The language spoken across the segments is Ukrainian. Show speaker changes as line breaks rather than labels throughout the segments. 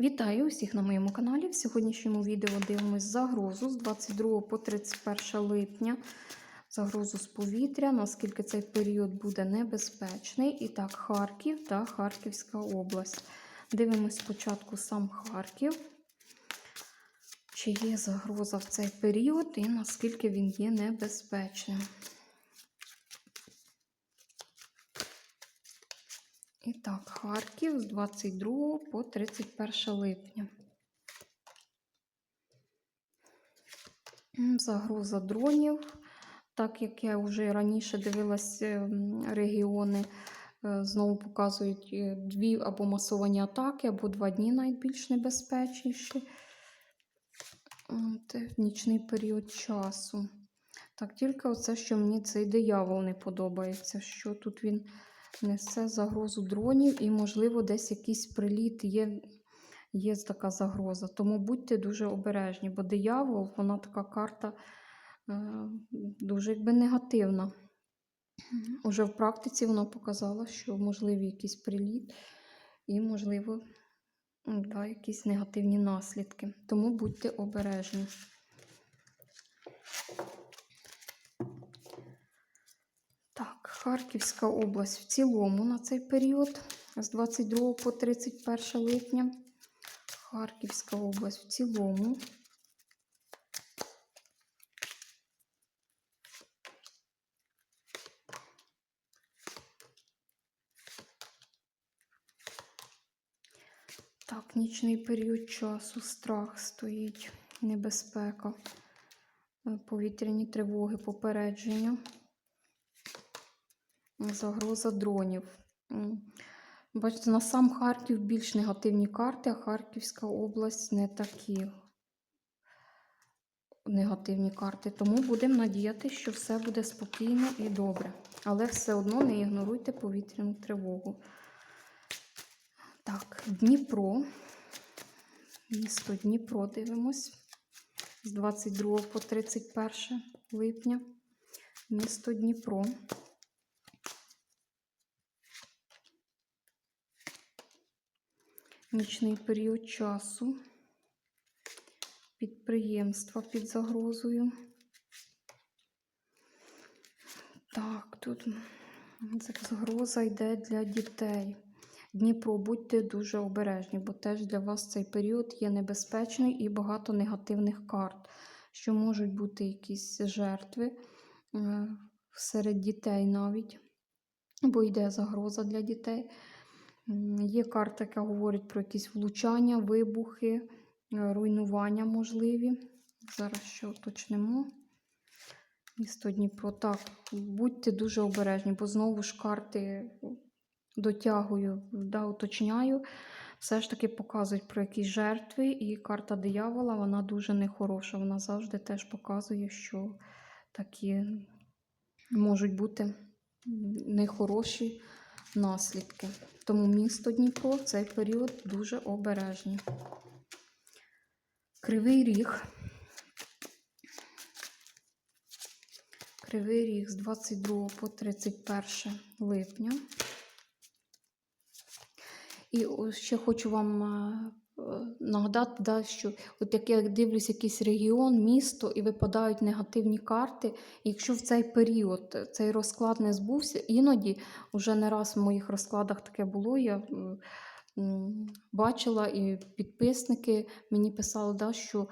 Вітаю усіх на моєму каналі. В сьогоднішньому відео дивимось загрозу з 22 по 31 липня. Загрозу з повітря, наскільки цей період буде небезпечний. І так, Харків та Харківська область. Дивимось спочатку сам Харків. Чи є загроза в цей період і наскільки він є небезпечним. І так, Харків з 22 по 31 липня. Загроза дронів. Так як я вже раніше дивилась ем, регіони, е, знову показують е, дві або масовані атаки, або два дні найбільш небезпечніші. От, нічний період часу. Так, тільки оце, що мені цей диявол не подобається, що тут він несе загрозу дронів і, можливо, десь якийсь приліт є, є така загроза. Тому будьте дуже обережні, бо диявол, вона така карта е, дуже якби негативна. Уже в практиці вона показала, що можливий якийсь приліт і, можливо, да, якісь негативні наслідки. Тому будьте обережні. Так, Харківська область в цілому на цей період з 22 по 31 липня. Харківська область в цілому. Так, нічний період часу, страх стоїть, небезпека, повітряні тривоги, попередження загроза дронів. Бачите, на сам Харків більш негативні карти, а Харківська область не такі негативні карти. Тому будемо надіятися, що все буде спокійно і добре. Але все одно не ігноруйте повітряну тривогу. Так, Дніпро. Місто Дніпро дивимось. З 22 по 31 липня. Місто Дніпро. Нічний період часу. Підприємства під загрозою. Так, тут загроза йде для дітей. Дніпро, будьте дуже обережні, бо теж для вас цей період є небезпечний і багато негативних карт, що можуть бути якісь жертви е, серед дітей навіть, бо йде загроза для дітей. Є карта, яка говорить про якісь влучання, вибухи, е, руйнування можливі. Зараз ще уточнимо. Місто Дніпро. Так, будьте дуже обережні, бо знову ж карти дотягую, да, уточняю. Все ж таки показують про якісь жертви, і карта диявола вона дуже нехороша. Вона завжди теж показує, що такі можуть бути нехороші наслідки. Тому місто Дніпро в цей період дуже обережні. Кривий ріг. Кривий ріг з 22 по 31 липня. І ще хочу вам е, нагадати, да, що от як я дивлюсь якийсь регіон, місто і випадають негативні карти. Якщо в цей період е, цей розклад не збувся, іноді вже не раз в моїх розкладах таке було. Я бачила і підписники мені писали, да, що е,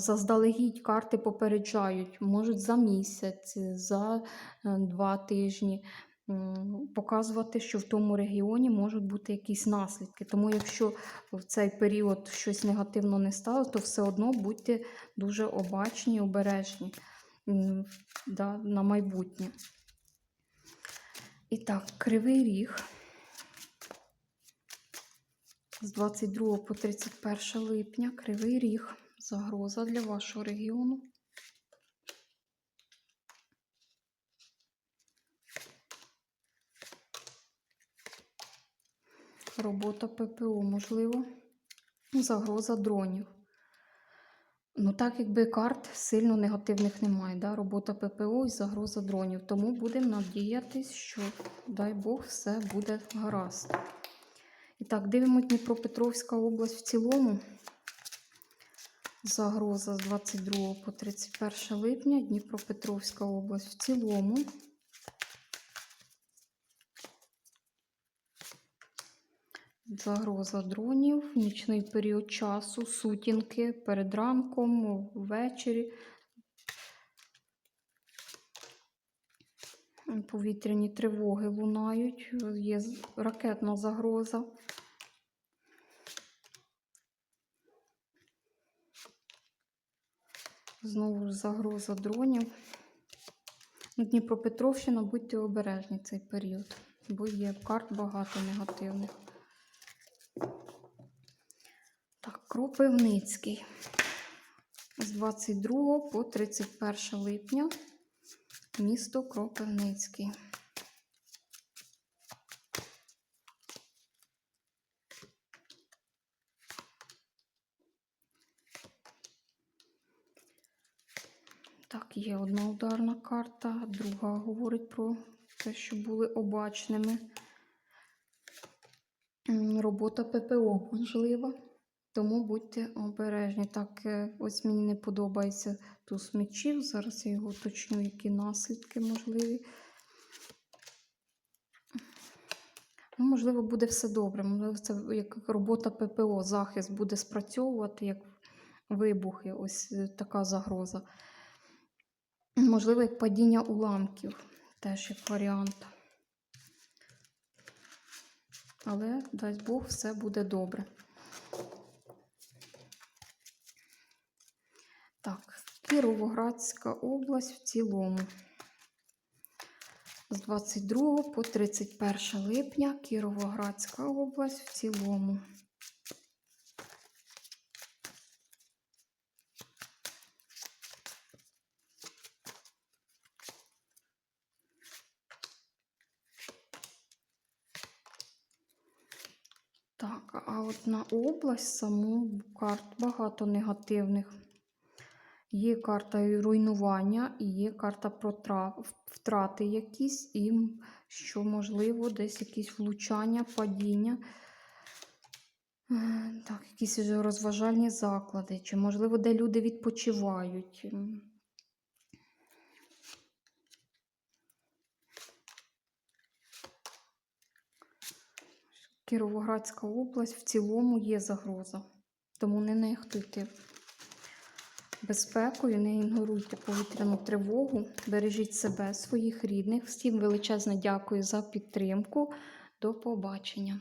заздалегідь карти попереджають, можуть за місяць, за е, два тижні показувати, що в тому регіоні можуть бути якісь наслідки. Тому, якщо в цей період щось негативно не стало, то все одно будьте дуже обачні і обережні да, на майбутнє. І так, кривий ріг з 22 по 31 липня. Кривий ріг. Загроза для вашого регіону. Робота ППО, можливо, загроза дронів. Ну, так якби карт сильно негативних немає. Да? Робота ППО і загроза дронів. Тому будемо надіятись, що, дай Бог, все буде гаразд. І так, дивимося Дніпропетровська область в цілому. Загроза з 22 по 31 липня. Дніпропетровська область в цілому. Загроза дронів, нічний період часу, сутінки перед ранком, ввечері. Повітряні тривоги лунають, є ракетна загроза. Знову загроза дронів. Дніпропетровщина, будьте обережні цей період, бо є карт багато негативних. Кропивницький. З 22 по 31 липня. Місто Кропивницький. Так, є одна ударна карта, друга говорить про те, що були обачними. Робота ППО можлива, тому будьте обережні. Так, е, ось мені не подобається туз мечів. Зараз я його уточню, які наслідки можливі. Ну, можливо, буде все добре. Можливо, це як робота ППО, захист буде спрацьовувати, як вибухи, ось е, така загроза. Можливо, як падіння уламків, теж як варіант. Але, дасть Бог, все буде добре. Так, Кіровоградська область в цілому. З 22 по 31 липня Кіровоградська область в цілому. Так, а от на область саму карт багато негативних. Є карта руйнування, і є карта втрати якісь, і що можливо, десь якісь влучання, падіння. Так, якісь розважальні заклади, чи, можливо, де люди відпочивають. Кіровоградська область в цілому є загроза, тому не нехтуйте безпекою, не ігноруйте повітряну тривогу, бережіть себе, своїх рідних. Всім величезне дякую за підтримку. До побачення.